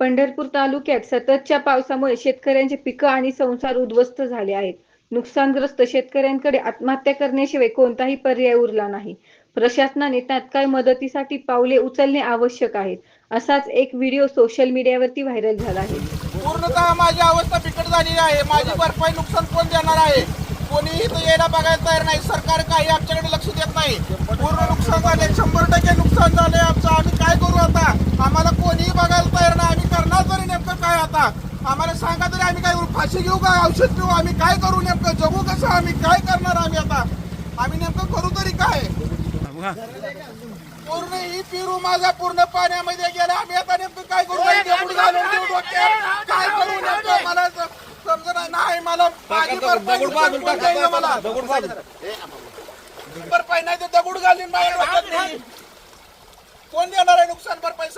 पंढरपूर तालुक्यात सततच्या पावसामुळे शेतकऱ्यांचे पिकं आणि संसार उद्ध्वस्त झाले आहेत. नुकसानग्रस्त शेतकऱ्यांकडे आत्महत्या करण्याशिवाय कोणताही पर्याय उरला नाही. प्रशासनाने तात्काळ मदतीसाठी पावले उचलणे आवश्यक आहे असाच एक व्हिडिओ सोशल मीडियावरती व्हायरल झाला आहे. पूर्णतः माझी अवस्था बिकट झालेली आहे. माझी भरपाई नुकसान कोण देणार आहे? कोणीही तो यायला बघायला तयार नाही. सरकार काही आमच्याकडे लक्ष देत नाही पूर्ण नुकसान झाले शंभर टक्के नुकसान झाले आमचं आम्ही काय करू आता आम्हाला कोणीही बघायला तयार नाही आम्ही करणार तरी नेमकं काय आता आम्हाला सांगा तरी आम्ही काय करू फाशी घेऊ का? औषध घेऊ? आम्ही काय करू नेमकं? जगू कसं? आम्ही काय करणार आम्ही आता? आम्ही नेमकं करू तरी काय? पूर्ण ही पिरू माझा पूर्ण पाण्यामध्ये गेला. आम्ही आता नेमकं काय करू. काय करू नेमकं? मला स- समजणार नाही. मला मला. भरपाई नाही तर दगड घालीन माझ्या. कोण देणार आहे नुकसान भरपाई?